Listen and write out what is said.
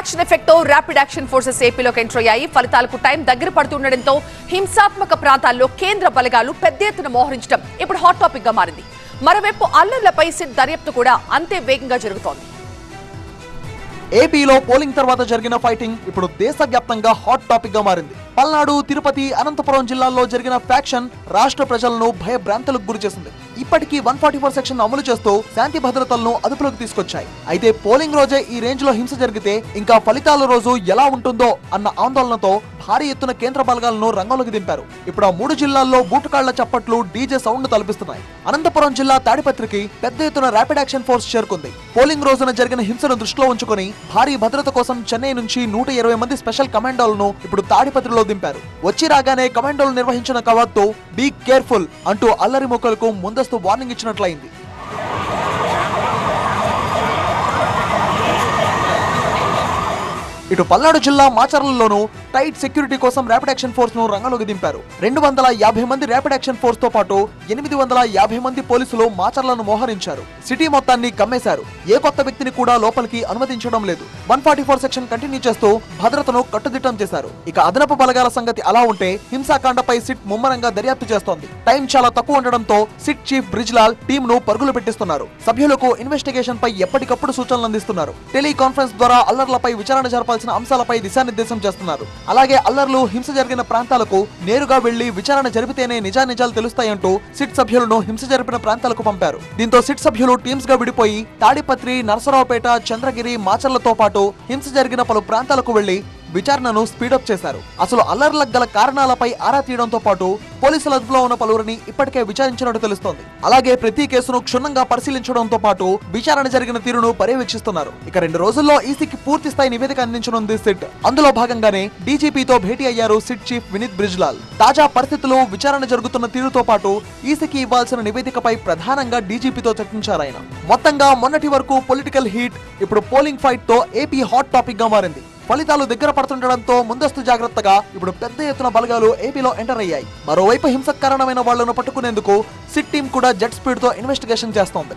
Action effect rapid action forces ఏపీలోకి enter అయ్యాయి. ఫలితాలకు time దగ్గర పడుతుండటంతో హింసాత్మక ప్రాంతాల్లో కేంద్ర బలగాలు పెద్ద ఎత్తున మోహరించడం ఇప్పుడు హాట్ టాపిక్గా మారింది. మరోవైపు అల్లర్లపై సిట్ దర్యాప్తు కూడా అంతే వేగంగా జరుగుతోంది. ఏపీలో పోలింగ్ తర్వాత జరిగిన ఫైటింగ్ ఇప్పుడు దేశవ్యాప్తంగా హాట్ టాపిక్గా మారింది. పల్నాడు తిరుపతి అనంతపురం జిల్లాల్లో జరిగిన ఫ్యాక్షన్ రాష్ట్ర ప్రజలను భయభ్రాంతులకు గురి చేసింది. ఇప్పటికీ వన్ ఫార్టీ ఫోర్ సెక్షన్ అమలు చేస్తూ శాంతి భద్రతలను అదుపులోకి తీసుకొచ్చాయి. అయితే పోలింగ్ రోజే ఈ రేంజ్లో హింస జరిగితే ఇంకా ఫలితాల రోజు ఎలా ఉంటుందో అన్న ఆందోళనతో భారీ ఎత్తున కేంద్ర బలగాలను రంగంలోకి దింపారు. ఇప్పుడు ఆ మూడు జిల్లాల్లో బూటకాళ్ళ చప్పట్లు డీజే సౌండ్ తలపిస్తున్నాయి. అనంతపురం జిల్లా తాడిపత్రికి పెద్ద ఎత్తున ర్యాపిడ్ యాక్షన్ ఫోర్స్ చేరుకుంది. పోలింగ్ రోజున జరిగిన హింసను దృష్టిలో ఉంచుకుని భారీ భద్రత కోసం చెన్నై నుంచి నూట ఇరవై మంది స్పెషల్ కమాండోలను ఇప్పుడు తాడిపత్రిలో దింపారు. వచ్చి రాగానే కమాండోలు నిర్వహించిన కవాత్తో బీ కేర్ఫుల్ అంటూ అల్లరి మొక్కలకు ముందస్తు వార్నింగ్ ఇచ్చినట్లయింది. ఇటు పల్నాడు జిల్లా మాచర్లలోనూ టైట్ సెక్యూరిటీ కోసం ర్యాపిడ్ యాక్షన్ ఫోర్స్ను రంగంలోకి దింపారు. రెండు వందల యాభై మంది ర్యాపిడ్ యాక్షన్ ఫోర్స్తో పాటు ఎనిమిది వందల యాభై మంది పోలీసులు మాచర్లను మోహరించారు. సిటీ మొత్తాన్ని కమ్మేశారు. ఏ కొత్త వ్యక్తిని కూడా లోపలికి అనుమతించడం లేదు. One forty four section continue చేస్తూ భద్రతను కట్టుదిట్టం చేశారు. ఇక అదనపు బలగాల సంగతి అలా ఉంటే హింసాకాండపై సిట్ ముమ్మరంగా దర్యాప్తు చేస్తోంది. టైం చాలా తక్కువ ఉండడంతో సిట్ చీఫ్ బ్రిజ్లాల్ టీమ్ను పరుగులు పెట్టిస్తున్నారు. సభ్యులకు ఇన్వెస్టిగేషన్ పై ఎప్పటికప్పుడు సూచనలు అందిస్తున్నారు. టెలికాన్ఫరెన్స్ ద్వారా అల్లర్లపై విచారణ జరపాల్సిన అంశాలపై దిశానిర్దేశం చేస్తున్నారు. అలాగే అల్లర్లు హింస జరిగిన ప్రాంతాలకు నేరుగా వెళ్ళి విచారణ జరిపితేనే నిజానిజాలు తెలుస్తాయంటూ సిట్ సభ్యులను హింస జరిపిన ప్రాంతాలకు పంపారు. దీంతో సిట్ సభ్యులు టీమ్స్గా విడిపోయి తాడిపత్రి నరసరావుపేట చంద్రగిరి మాచర్లతో పాటు హింస జరిగిన పలు ప్రాంతాలకు వెళ్ళి విచారణను స్పీడప్ చేశారు. అసలు అల్లర్లకు గల కారణాలపై ఆరా తీయడంతో పాటు పోలీసుల అదుపులో ఉన్న పలువురిని ఇప్పటికే విచారించినట్టు తెలుస్తోంది. అలాగే ప్రతి కేసును క్షుణ్ణంగా పరిశీలించడంతో పాటు విచారణ జరిగిన తీరును పర్యవేక్షిస్తున్నారు. ఇక రెండు రోజుల్లో ఈసీకి పూర్తి స్థాయి నివేదిక అందించనుంది సిట్. అందులో భాగంగానే డీజీపీతో భేటీ అయ్యారు సిట్ చీఫ్ వినీత్ బ్రిజ్లాల్. తాజా పరిస్థితులు విచారణ జరుగుతున్న తీరుతో పాటు ఈసీకి ఇవ్వాల్సిన నివేదికపై ప్రధానంగా డీజీపీతో చర్చించారు ఆయన మొత్తంగా మొన్నటి వరకు పొలిటికల్ హీట్ ఇప్పుడు పోలింగ్ ఫైట్తో ఏపీ హాట్ టాపిక్గా మారింది. ఫలితాలు దగ్గర పడుతుండడంతో ముందస్తు జాగ్రత్తగా ఇప్పుడు పెద్ద ఎత్తున బలగాలు ఏపీలో ఎంటర్ అయ్యాయి. మరోవైపు హింస కారణమైన వాళ్ళను పట్టుకునేందుకు సిట్ టీం కూడా జెట్ స్పీడ్తో ఇన్వెస్టిగేషన్ చేస్తోంది.